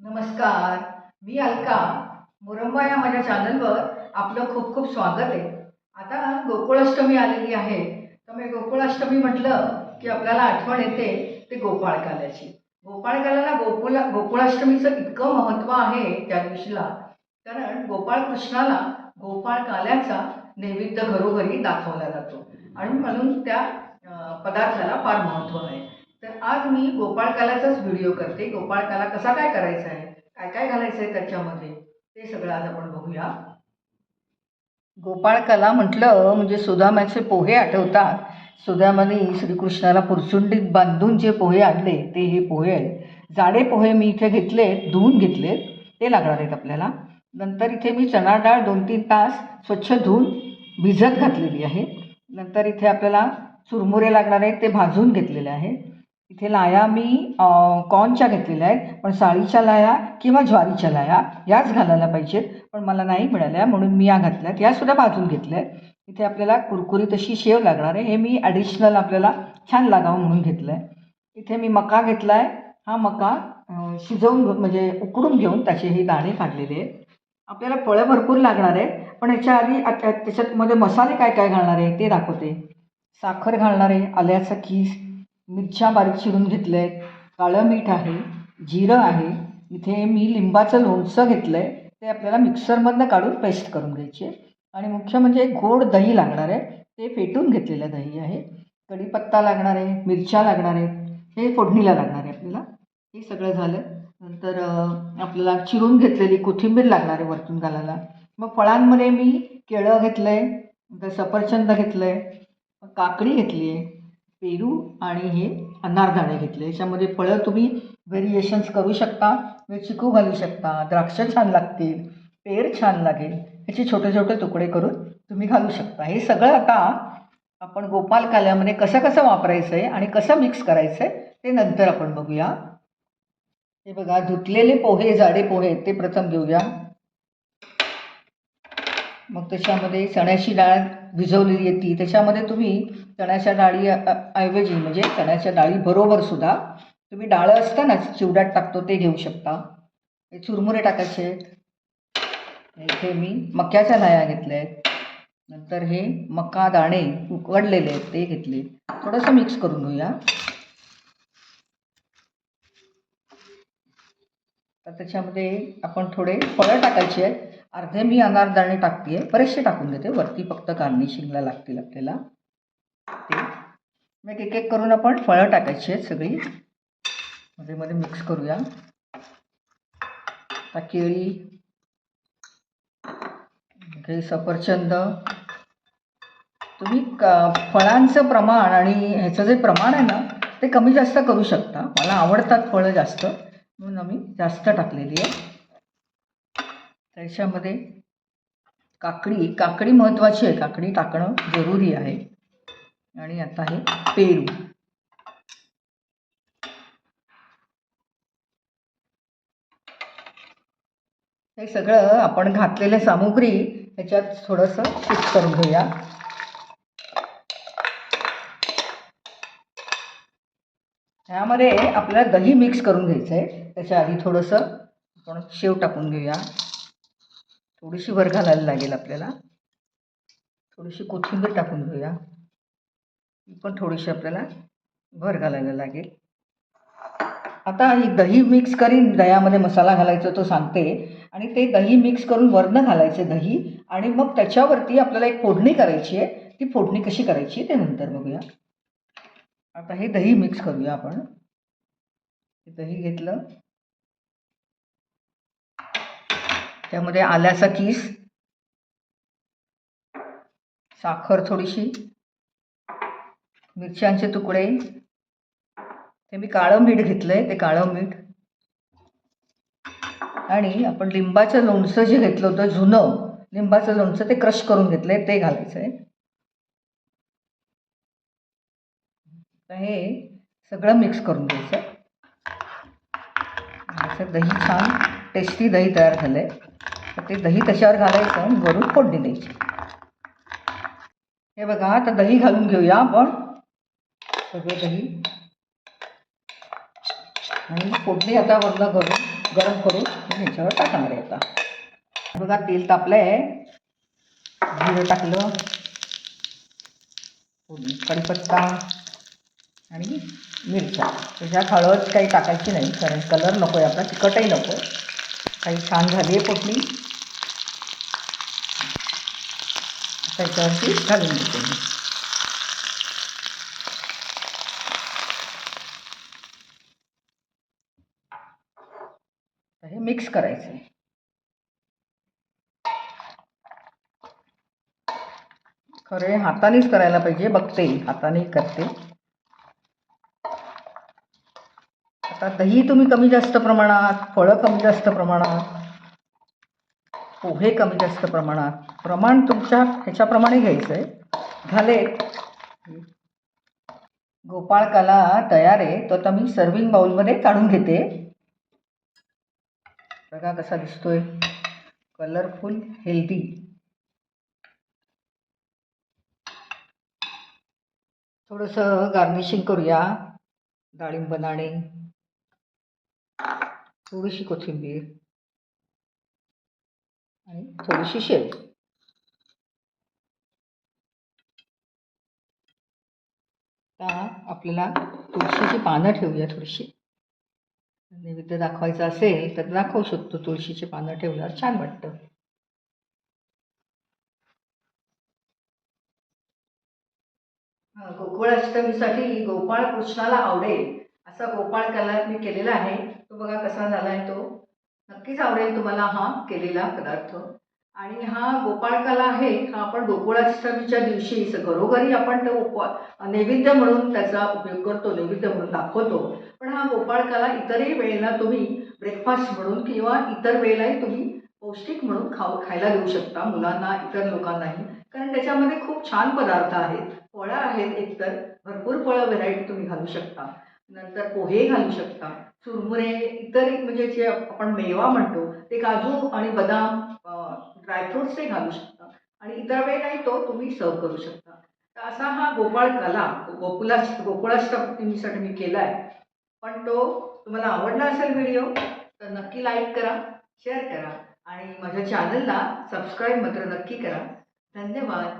नमस्कार मी अलका. मुरंबा या माझ्या चॅनलवर आपलं खूप खूप स्वागत आहे. आता गोकुळाष्टमी आलेली आहे. तर मी गोकुळाष्टमी म्हटलं की आपल्याला आठवण येते ते गोपाळकाल्याची गोपाळकाल्याला गोकुळ गोकुळाष्टमीचं इतकं महत्त्व आहे त्या दिवशीला. कारण गोपाळ कृष्णाला गोपाळकाल्याचा नैवेद्य घरोघरी दाखवला जातो. आणि म्हणून त्या पदार्थाला फार महत्त्व आहे. तर आज मी गोपाळकालाचाच व्हिडिओ करते. गोपाळकाला कसा काय करायचा आहे काय काय घालायचं आहे त्याच्यामध्ये? ते सगळं आज आपण बघूया. गोपाळकाला म्हटलं म्हणजे सुदामाचे पोहे आठवतात. सुदामाने श्रीकृष्णाला पुरचुंडीत बांधून जे पोहे आणले ते हे पोहे आहेत. जाडे पोहे मी इथे घेतले धुवून घेतले. ते लागणार आहेत आपल्याला. नंतर इथे मी चणा डाळ दोन तीन तास स्वच्छ धुवून भिजत घातलेली आहे. नंतर इथे आपल्याला चुरमुरे लागणार आहेत ते भाजून घेतलेले आहेत इथे लाया मी कॉर्नच्या घेतलेल्या आहेत पण साळीच्या लाया किंवा ज्वारीच्या लाया याच घालायला पाहिजेत पण मला नाही मिळाल्या म्हणून मी या घातल्यात. यासुद्धा भाजून घेतल्या आहेत इथे आपल्याला कुरकुरीत अशी शेव लागणार आहे. हे मी ॲडिशनल आपल्याला छान लागावं म्हणून घेतलं आहे इथे मी मका घेतला आहे हा मका शिजवून म्हणजे उकडून घेऊन त्याचे हे दाणे काढलेले आहेत. आपल्याला फळं भरपूर लागणार आहेत पण याच्या आधी त्याच्यामध्ये मसाले काय काय घालणार आहे ते दाखवते. साखर घालणार आहे आल्याचा कीस मिरच्या बारीक चिरून घेतल्या. आहेत काळं मीठ आहे जिरं आहे. इथे मी लिंबाचं लोणचं घेतलं आहे ते आपल्याला मिक्सरमधनं काढून पेस्ट करून घ्यायची आहे. आणि मुख्य म्हणजे गोड दही लागणार आहे. ते फेटून घेतलेलं दही आहे. कढीपत्ता लागणार आहे मिरच्या लागणार आहेत. हे फोडणीला लागणार आहे आपल्याला. हे सगळं झालं. नंतर आपल्याला चिरून घेतलेली कोथिंबीर लागणार आहे वरतून घालायला मग फळांमध्ये मी केळं घेतलं आहे नंतर सफरचंद घेतलं आहे काकडी घेतली आहे पेरू आणि हे अनारदाणे घेतले. याच्यामध्ये फळं तुम्ही व्हेरिएशन्स करू शकता. म्हणजे चिकू घालू शकता. द्राक्ष छान लागतील. पेर छान लागेल. ह्याचे छोटे छोटे तुकडे करून तुम्ही घालू शकता. हे सगळं आता आपण गोपाल काल्यामध्ये कसं कसं वापरायचं आहे आणि कसं मिक्स करायचं आहे ते नंतर आपण बघूया. हे बघा धुतलेले पोहे जाडे पोहे ते प्रथम घेऊया. मग त्याच्यामध्ये चण्याची डाळ भिजवलेली येते. त्याच्यामध्ये तुम्ही चण्याच्या डाळी ऐवजी म्हणजे चण्याच्या डाळीबरोबर सुद्धा तुम्ही डाळं असतानाच चिवड्यात टाकतो ते घेऊ शकता. हे चुरमुरे टाकायचे. आहेत इथे मी मक्याच्या लाया घेतल्या. आहेत नंतर हे मका दाणे उकडलेले आहेत ते घेतले. थोडंसं मिक्स करून घेऊया. तर त्याच्यामध्ये आपण थोडे फळं टाकायचे आहेत. अर्धे मी अनारदाणे टाकते आहे बरेचसे टाकून देते. वरती फक्त गार्निशिंगला लागतील आपल्याला. ते. मग एक एक करून आपण फळं टाकायची आहेत सगळी. मध्ये मध्ये मिक्स करूया. आता केळी काही सफरचंद. तुम्ही क फळांचं प्रमाण आणि ह्याचं जे प्रमाण आहे ना ते कमी जास्त करू शकता. मला आवडतात फळं जास्त. म्हणून आम्ही जास्त टाकलेली आहे त्याच्यामध्ये काकडी काकडी महत्त्वाची आहे. काकडी टाकणं जरुरी आहे. आणि आता हे पेरू. हे सगळं आपण घातलेले सामुग्री ह्याच्यात थोडंसं शिफ्ट करून घेऊया. ह्यामध्ये आपल्याला दही मिक्स करून घ्यायचं आहे त्याच्या आधी थोडंसं आपण शेव टाकून घेऊया. थोडीशी वर घालायला लागेल आपल्याला. थोडीशी कोथिंबीर टाकून घेऊया. ती पण थोडीशी आपल्याला भर घालायला लागेल. आता ही दही मिक्स करीन दह्यामध्ये मसाला घालायचा तो सांगते. आणि ते दही मिक्स करून वरनं घालायचं दही आणि मग त्याच्यावरती आपल्याला एक फोडणी करायची आहे. ती फोडणी कशी करायची ते नंतर बघूया. आता हे दही मिक्स करूया आपण. दही घेतलं. त्यामध्ये आल्याचा किस. साखर थोडीशी. मिरच्यांचे तुकडे. ते मी काळं मीठ घेतलं आहे ते काळं मीठ. आणि आपण लिंबाचं लोणचं जे घेतलं होतं जुनं लिंबाचं लोणचं ते क्रश करून घेतलं आहे ते घालायचं आहे तर हे सगळं मिक्स करून घ्यायचं असं दही छान टेस्टी दही तयार झालं आहे तर ते दही त्याच्यावर घालायचं आणि वरून फोडणी द्यायची. हे बघा आता दही घालून घेऊया आपण. सगळं दही आणि फोडणी आता वरनं करून गरम करून ह्याच्यावर टाकणार आहे आता. बघा तेल तापलं आहे जिरं टाकलं. फोडणी, कढीपत्ता आणि मिरच्या. त्याच्यात हळद काही टाकायची नाही कारण कलर नको आहे आपला तिखटही नको. काही छान झाली आहे फोडणी. त्याच्यावरती घालून देते मी. हे मिक्स करायचं आहे खरे हातानेच करायला पाहिजे बघते हाताने करते. आता दही तुम्ही कमी जास्त प्रमाणात फळं कमी जास्त प्रमाणात पोहे कमी जास्त प्रमाणात प्रमाण तुमच्या ह्याच्याप्रमाणे घ्यायचं आहे झाले गोपाळकाला तयार आहे तो आता मी सर्विंग बाउलमध्ये काढून घेते. बघा कसा दिसतोय. कलरफुल हेल्दी थोडंसं गार्निशिंग करूया. डाळिंब नाणे थोडीशी कोथिंबीर. आणि थोडीशी शेव. आपल्याला तुळशीची पानं ठेवूया थोडीशी. नैवेद्य दाखवायचं असेल तर दाखवू शकतो. तुळशीची पानं ठेवल्यावर छान वाटतं. गोकुळाष्टमीसाठी गोपाळ कृष्णाला आवडेल असा गोपाळ कला मी केलेला आहे. तो बघा कसा झाला आहे तो. नक्कीच आवडेल तुम्हाला हा केलेला पदार्थ. आणि हा गोपाळकाला आहे हा आपण गोकुळाष्टमीच्या दिवशी घरोघरी आपण तो उपवा नैवेद्य म्हणून त्याचा उपयोग करतो नैवेद्य म्हणून दाखवतो. पण हा गोपाळकाला इतरही वेळेला तुम्ही ब्रेकफास्ट म्हणून किंवा इतर वेळेलाही तुम्ही पौष्टिक म्हणून खाऊ खायला देऊ शकता मुलांना इतर लोकांनाही. कारण त्याच्यामध्ये खूप छान पदार्थ आहेत. फळं आहेत एकतर भरपूर फळं व्हेरायटी तुम्ही घालू शकता. नंतर पोहे घालू शकता चुरमुरे इतर म्हणजे जे आपण मेवा म्हणतो ते काजू आणि बदाम ड्रायफ्रुट्सही घालू शकता. आणि इतर वेळेलाही तो तुम्ही सर्व करू शकता. तर असा हा गोपाळ कला गोकुलाष्ट गोकुळाष्टमीसाठी मी केला आहे पण तो तुम्हाला आवडला असेल व्हिडिओ तर नक्की लाईक करा शेअर करा. आणि माझ्या चॅनलला सबस्क्राईब मात्र नक्की करा. धन्यवाद.